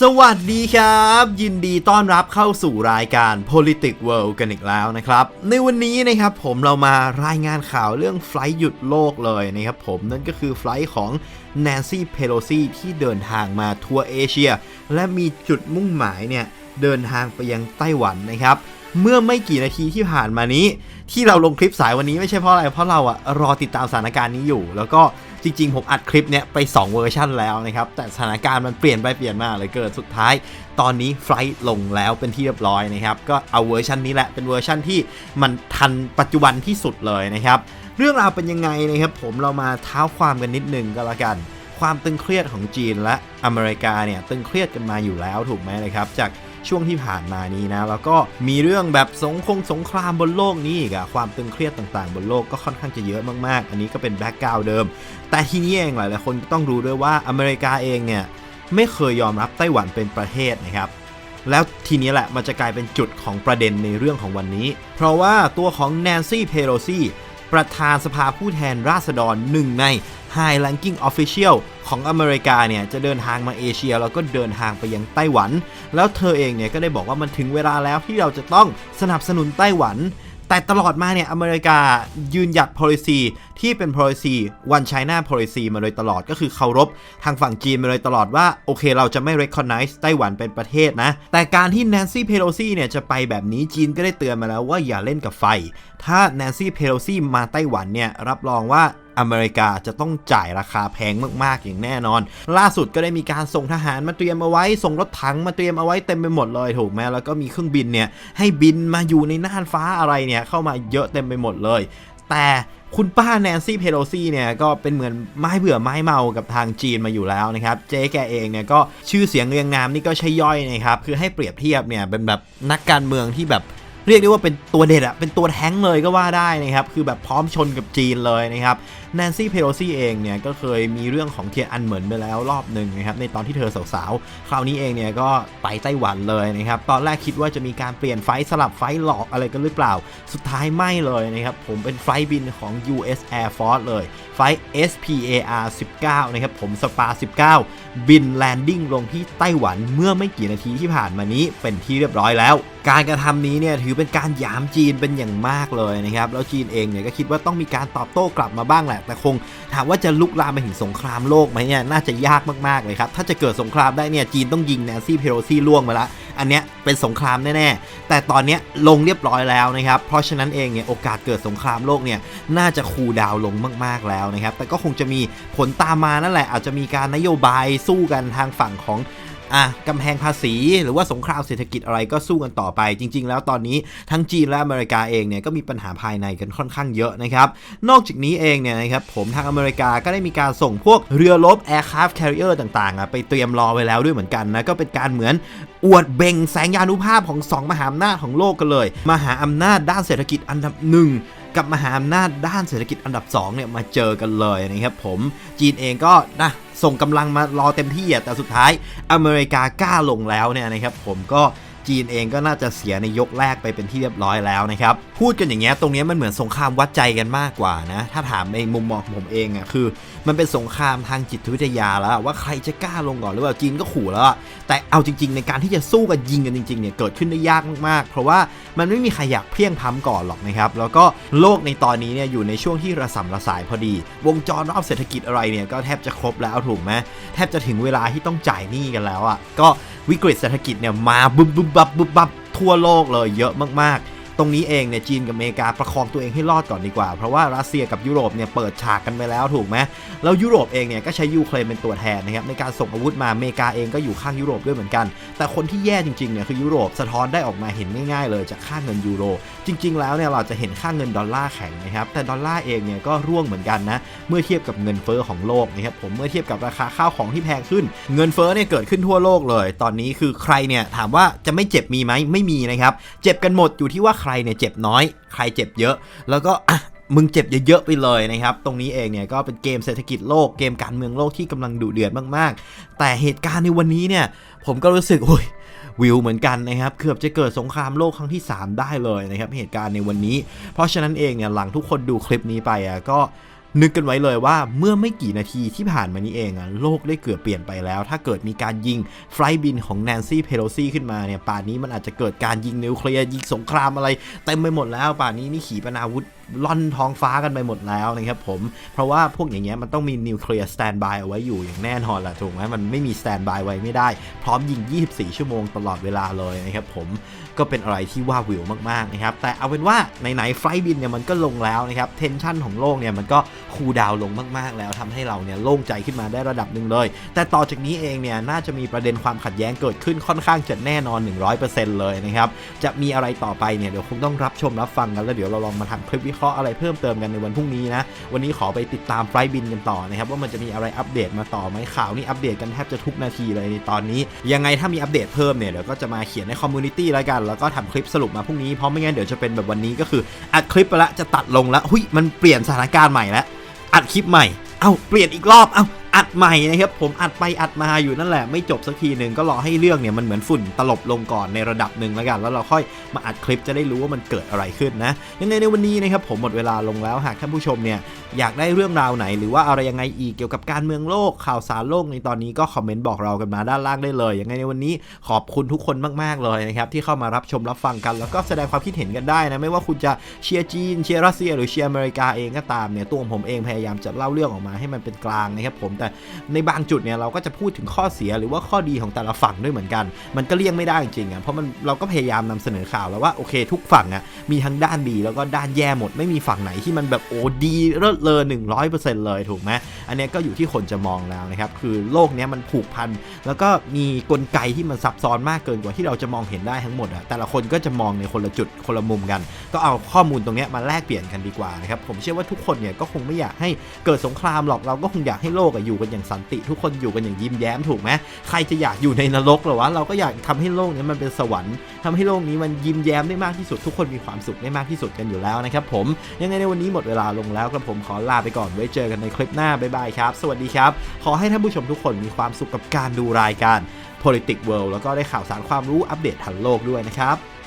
สวัสดีครับ ยินดีต้อนรับเข้าสู่รายการ Politics World กันอีกแล้วนะครับ ในวันนี้นะครับผมเรามารายงานข่าวเรื่องไฟล์หยุดโลกเลยนะครับผมนั่นก็คือไฟล์ของ Nancy Pelosi ที่เดินทางมาทัวร์เอเชีย และมีจุดมุ่งหมายเนี่ยเดินทางไปยังไต้หวันนะครับ เมื่อไม่กี่นาทีที่ผ่านมานี้ ที่เราลงคลิปสายวันนี้ไม่ใช่เพราะอะไร เพราะเราอะรอติดตามสถานการณ์นี้อยู่ แล้วก็จริงๆ ผมอัดคลิปเนี้ยไป 2 เวอร์ชันแล้วนะครับ แต่สถานการณ์มันเปลี่ยนไปเปลี่ยนมาเลยเกิดสุดท้าย ตอนนี้ไฟล์ลงแล้วเป็นที่เรียบร้อยนะครับ ก็เอาเวอร์ชันนี้แหละเป็นเวอร์ชันที่มันทันปัจจุบันที่สุดเลยนะครับ เรื่องราวเป็นยังไงนะครับ ผมเรามาเท้าความกันนิดนึงก็แล้วกัน ความตึงเครียดของจีนและอเมริกาเนี่ยตึงเครียดกันมาอยู่แล้วถูกไหมนะครับจาก ช่วงที่ผ่านมานี้นะ แล้วก็มีเรื่องแบบสงคงสงครามบนโลกนี้อีกอะความตึงเครียดต่างๆ บนโลกก็ค่อนข้างจะเยอะมากๆ อันนี้ก็เป็นแบ็กกราวด์เดิม แต่ทีนี้เองหลายๆคนต้องรู้ด้วยว่าอเมริกาเองเนี่ยไม่เคยยอมรับไต้หวันเป็นประเทศนะครับแล้วทีนี้แหละมันจะกลายเป็นจุดของประเด็นในเรื่องของวันนี้ เพราะว่าตัวของแนนซี่เพโลซีประธานสภาผู้แทนราษฎรหนึ่งใน High Ranking Official ของอเมริกาเนี่ยจะเดินทางมาเอเชียแล้วก็เดินทางไปยังไต้หวัน แล้วเธอเองเนี่ยก็ได้บอกว่ามันถึงเวลาแล้วที่เราจะต้องสนับสนุนไต้หวันแต่ตลอดมาเนี่ยอเมริกายืนหยัด policy ที่เป็น policy one China policy มาโดยตลอดก็คือเคารพทางฝั่งจีนมาโดยตลอดว่า โอเคเราจะไม่ recognize ไต้หวันเป็นประเทศนะ แต่การที่ Nancy Pelosi เนี่ยจะไปแบบนี้จีนก็ได้เตือนมาแล้วว่าอย่าเล่นกับไฟ ถ้า Nancy Pelosi มาไต้หวันเนี่ยรับรองว่า อเมริกาจะต้องจ่ายราคาแพงมากๆอย่างแน่นอน ล่าสุดก็ได้มีการส่งทหารมาเตรียมเอาไว้ ส่งรถถังมาเตรียมเอาไว้เต็มไปหมดเลยถูกไหมแล้วก็มีเครื่องบินเนี่ยให้บินมาอยู่ในน่านฟ้าอะไรเนี่ยเข้ามาเยอะเต็มไปหมดเลย แต่คุณป้าแนนซี่เพโลซี่เนี่ยก็เป็นเหมือนไม้เบื่อไม้เมากับทางจีนมาอยู่แล้วนะครับ เจ๊แกเองเนี่ยก็ชื่อเสียงเรียงนามนี่ก็ใช่ย่อยนะครับ คือให้เปรียบเทียบเนี่ยเป็นแบบนักการเมืองที่แบบ เรียกได้ว่าเป็นตัวเด็ดอะเป็นตัวแท้งเลยก็ว่าได้นะครับ คือแบบพร้อมชนกับจีนเลยนะครับแนนซี่เพโลซี่เองเนี่ยก็เคยมีเรื่องของเทียนอันเหมือนไปแล้วรอบหนึ่งนะครับในตอนที่เธอสาวๆ คราวนี้เองเนี่ยก็ไปไต้หวันเลยนะครับ ตอนแรกคิดว่าจะมีการเปลี่ยนไฟล์สลับไฟล์หลอกอะไรกันหรือเปล่า สุดท้ายไม่เลยนะครับ ผมเป็นไฟล์บินของ US Air Force เลย ไฟล์ SPAR 19 นะครับ ผมสปา 19 บินแลนดิ้งลงที่ไต้หวันเมื่อไม่กี่นาทีที่ผ่านมานี้เป็นที่เรียบร้อยแล้ว การกระทำนี้เนี่ยถือเป็นการหยามจีนเป็นอย่างมากเลยนะครับ แล้วจีนเองเนี่ยก็คิดว่าต้องมีการตอบโต้กลับมาบ้างแหละ แต่คงถามว่าจะลุกลามไปถึงสงครามโลกไหมเนี่ยน่าจะยากมากๆเลยครับ ถ้าจะเกิดสงครามได้เนี่ยจีนต้องยิงแนนซี่เพโลซี่ล่วงมาละ อันเนี้ยเป็นสงครามแน่ๆ แต่ตอนเนี้ยลงเรียบร้อยแล้วนะครับ เพราะฉะนั้นเองเนี่ยโอกาสเกิดสงครามโลกเนี่ยน่าจะคูดาวลงมากๆแล้วนะครับ แต่ก็คงจะมีผลตามมานั่นแหละอาจจะมีการนโยบายสู้กันทางฝั่งของ อะกำแพงภาษี หรือว่าสงครามเศรษฐกิจอะไรก็สู้กันต่อไป จริง ๆ แล้วตอนนี้ทั้งจีนและอเมริกาเองเนี่ยก็มีปัญหาภายในกันค่อนข้างเยอะนะครับ นอกจากนี้เองเนี่ยนะครับผมทางอเมริกาก็ได้มีการส่งพวกเรือรบ aircraft carrier ต่างๆอะไปเตรียมรอไว้แล้วด้วยเหมือนกันนะก็เป็นการเหมือนอวดเบ่งแสงยานุภาพของ 2 มหาอำนาจของโลกกันเลย มหาอำนาจด้านเศรษฐกิจอันดับหนึ่ง กับมหาอำนาจด้านเศรษฐกิจอันดับ2เนี่ยมาเจอกันเลยนะครับผมจีนเองก็นะส่งกำลังมารอเต็มที่แต่สุดท้ายอเมริกากล้าลงแล้วเนี่ยนะครับผมก็ จีนเองก็น่าจะเสียในยกแรกไปเป็นที่เรียบร้อยแล้วนะครับพูดกันอย่างเงี้ยตรงนี้มันเหมือนสงครามวัดใจกันมากกว่านะถ้าถามในมุมมองของผมเองอะคือ มันเป็นสงครามทางจิตวิทยาแล้ว ว่าใครจะกล้าลงก่อนหรือเปล่าจีนก็ขู่แล้วแต่เอาจริง ๆ ในการที่จะสู้กันยิงกันจริงๆเนี่ยเกิดขึ้นได้ยากมากๆ เพราะว่ามันไม่มีใครอยากเพี้ยงพ้ำก่อนหรอกนะครับแล้วก็โลกในตอนนี้เนี่ยอยู่ในช่วงที่ระสำระสายพอดี วงจรรอบเศรษฐกิจอะไรเนี่ยก็แทบจะครบแล้วถูกไหมแทบจะถึงเวลาที่ต้องจ่ายหนี้กันแล้วอะก็วิกฤตเศรษฐกิจเนี่ยมาบึ้มบึ้มบับบุบบับทั่วโลกเลยเยอะมากๆ ตรงนี้เองเนี่ยจีนกับอเมริกาประคองตัวเองให้รอดก่อนดีกว่า เพราะว่ารัสเซียกับยุโรปเนี่ยเปิดฉากกันไปแล้วถูกไหมแล้วยุโรปเองเนี่ยก็ใช้ยูเครนเป็นตัวแทนนะครับในการส่งอาวุธมาอเมริกาเองก็อยู่ข้างยุโรปด้วยเหมือนกัน แต่คนที่แย่จริงๆเนี่ยคือยุโรปสะท้อนได้ออกมาเห็นง่ายๆ เลยจากค่าเงินยูโร จริง ๆ แล้วเนี่ยเราจะเห็นค่าเงินดอลลาร์แข็งนะครับแต่ดอลลาร์เองเนี่ยก็ร่วงเหมือนกันนะเมื่อเทียบกับเงินเฟ้อของโลกนะครับผมเมื่อเทียบกับราคาข้าวของที่แพงขึ้น เงินเฟ้อเนี่ยเกิดขึ้นทั่วโลกเลย ตอนนี้คือใครเนี่ยถามว่าจะไม่เจ็บมีไหมไม่มีนะครับเจ็บกันหมดอยู่ที่ว่ารเนี่ยเจ็บน้อย ใครเจ็บเยอะ แล้วก็มึงเจ็บเยอะๆไปเลยนะครับ ตรงนี้เองเนี่ยก็เป็นเกมเศรษฐกิจโลกเกมการเมืองโลกที่กำลังดุเดือดมากๆ แต่เหตุการณ์ในวันนี้เนี่ยผมก็รู้สึกโอ้ยวิวเหมือนกันนะครับเกือบจะเกิดสงครามโลกครั้งที่ 3 ได้เลยนะครับเหตุการณ์ในวันนี้ เพราะฉะนั้นเองเนี่ยหลังทุกคนดูคลิปนี้ไปอะก็ นึกกันไว้เลยว่าเมื่อไม่กี่นาทีที่ผ่านมานี้เองอะโลกได้เกือบเปลี่ยนไปแล้ว ถ้าเกิดมีการยิงไฟบินของแนนซี่เพโลซีขึ้นมาเนี่ยป่านนี้มันอาจจะเกิดการยิงนิวเคลียร์ยิงสงครามอะไรเต็มไปหมดแล้วป่านนี้นี่ขีปนาวุธล่อนท้องฟ้ากันไปหมดแล้วนะครับผม เพราะว่าพวกอย่างเงี้ยมันต้องมีนิวเคลียร์สแตนบายเอาไว้อยู่อย่างแน่นอนแหละถูกไหมมันไม่มีสแตนบายไว้ไม่ได้ พร้อมยิง 24 ชั่วโมงตลอดเวลาเลยนะครับผมก็เป็นอะไรที่ว่าวิวมากๆนะครับแต่เอาเป็นว่าไหนๆไฟบินเนี่ยมันก็ลงแล้วนะครับเทนชันของโลกเนี่ยมันก็คูลดาวลงมากๆ แล้วทำให้เราเนี่ยโล่งใจขึ้นมาได้ระดับหนึ่งเลย แต่ต่อจากนี้เองเนี่ยน่าจะมีประเด็นความขัดแย้งเกิดขึ้นค่อนข้างจะแน่นอน 100%เลยนะครับจะมีอะไรต่อไปเนี่ยเดี๋ยวคงต้องรับชมรับฟังกันแล้วเดี๋ยวเราลองมาทำคลิปวิเคราะห์อะไรเพิ่มเติมกันในวันพรุ่งนี้นะ วันนี้ขอไปติดตามไฟบินกันต่อนะครับว่ามันจะมีอะไรอัปเดตมาต่อไหมข่าวนี่อัปเดตกันแทบจะทุกนาทีเลยในตอนนี้ ยังไงถ้ามีอัปเดตเพิ่มเนี่ยเดี๋ยวก็จะมาเขียนในคอมมูนิตี้แล้วกัน แล้วก็ทำคลิปสรุปมาพรุ่งนี้เพราะไม่งั้นเดี๋ยวจะเป็นแบบวันนี้ก็คืออัดคลิปไปละจะตัดลงละหุยมันเปลี่ยนสถานการณ์ใหม่แล้วอัดคลิปใหม่เอ้าเปลี่ยนอีกรอบเอ้า อัดใหม่นะครับผมอัดไปอัดมาอยู่นั่นแหละไม่จบสักทีหนึ่งก็รอให้เรื่องเนี่ยมันเหมือนฝุ่นตลบลงก่อนในระดับหนึ่งแล้วกันแล้วเราค่อยมาอัดคลิปจะได้รู้ว่ามันเกิดอะไรขึ้นนะยังไงในวันนี้นะครับผมหมดเวลาลงแล้วหากท่านผู้ชมเนี่ยอยากได้เรื่องราวไหน หรือว่าอะไรยังไงอีกเกี่ยวกับการเมืองโลกข่าวสารโลกในตอนนี้ก็คอมเมนต์บอกเรากันมาด้านล่างได้เลยยังไงในวันนี้ขอบคุณทุกคนมากๆเลยนะครับที่เข้ามารับชมรับฟังกันแล้วก็แสดงความคิดเห็นกันได้นะไม่ว่าคุณจะเชียร์จีนเชียร์รัสเซีย หรือเชียร์อเมริกาเองก็ตามเนี่ยตัวผมเองพยายามจะเล่าเรื่องออกมาให้มันเป็นกลางนะครับผมแต่ในบางจุดเนี่ยเราก็จะพูดถึงข้อเสียหรือว่าข้อดีของแต่ละฝั่งด้วยเหมือนกัน มันก็เลี่ยงไม่ได้จริงๆอะเพราะมันเราก็พยายามนำเสนอข่าวแล้วว่าโอเค ทุกฝั่งอะมีทั้งด้านดีแล้วก็ด้านแย่หมดไม่มีฝั่งไหนที่มันแบบโอ้ดีเลิศเลอหนึ่งร้อยเปอร์เซ็นต์เลยถูกไหมอันนี้ก็อยู่ที่คนจะมองแล้วนะครับคือโลกเนี้ยมันผูกพันแล้วก็มีกลไกที่มันซับซ้อนมากเกินกว่าที่เราจะมองเห็นได้ทั้งหมดอะแต่ละคนก็จะมองในคนละจุดคนละมุมกัน ก็เอาข้อมูลตรงนี้มาแลกเปลี่ยนกันดีกว่านะครับผมเชื่อว่าทุกคนเนี่ยก็คงไม่อยากให้เกิดสงครามหรอกเราก็คงอยากให้โลกอะอยู่กันอย่างสันติ ทุกคนอยู่กันอย่างยิ้มแย้มถูกไหมใครจะอยากอยู่ในนรกหรอวะเราก็อยากทำให้โลกนี้มันเป็นสวรรค์ทำให้โลกนี้มันยิ้มแย้มได้มากที่สุด ทุกคนมีความสุขได้มากที่สุดกันอยู่แล้วนะครับผมยังไงในวันนี้หมดเวลาลงแล้วครับผมขอลาไปก่อนไว้เจอกันในคลิปหน้าบ๊ายบายครับ สวัสดีครับ ขอให้ท่านผู้ชมทุกคนมีความสุขกับการดูรายการ Politics World แล้วก็ได้ข่าวสารความรู้อัปเดตทันโลกด้วยนะครับ